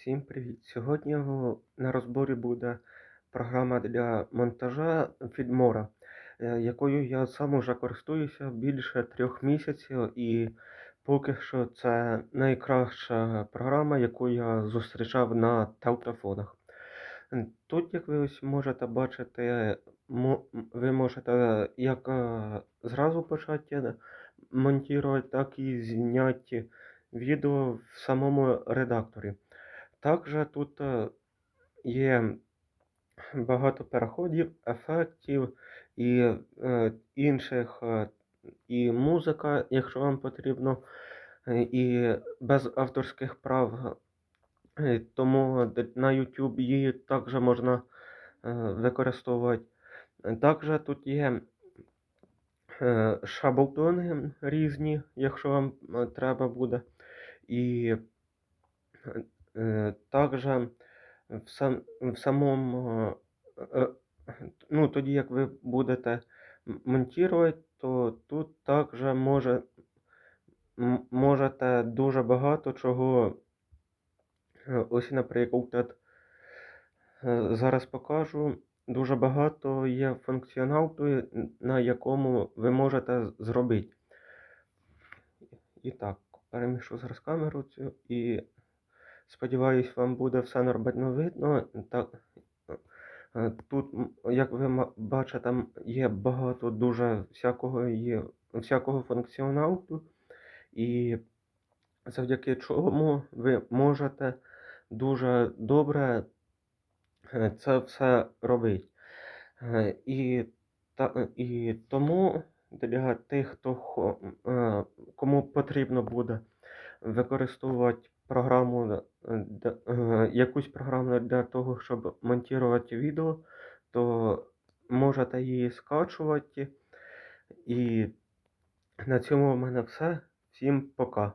Всім привіт! Сьогодні на розборі буде програма для монтажа Fedmora, е, якою я сам уже користуюся більше трьох місяців, і поки що це найкраща програма, яку я зустрічав на телефонах. Тут, як ви ось можете бачити, ви можете як е, зразу почати монтувати, так і зняти відео в самому редакторі. Також тут е, є багато переходів, ефектів і е, інших, е, і музика, якщо вам потрібно, е, і без авторських прав. Тому на YouTube її також можна використовувати. Також тут є шаблони різні, якщо вам треба буде. І е, також в, сам, в самому, е, ну, тоді як ви будете монтувати, то тут також може, можете дуже багато чого. Ось, наприклад, зараз покажу. Дуже багато є функціоналу, на якому ви можете зробити. І так, перемішу зараз камеру цю і сподіваюсь, вам буде все нормально видно. Так, е, тут, як ви бачите, є багато дуже всякого, є, всякого функціоналу, і завдяки чому ви можете дуже добре е, це все робити. Е, І, та, і тому для тих, хто кому потрібно буде використовувати програму, якусь програму для того, щоб монтувати відео, то можете її скачувати. І на цьому в мене все. Всім пока.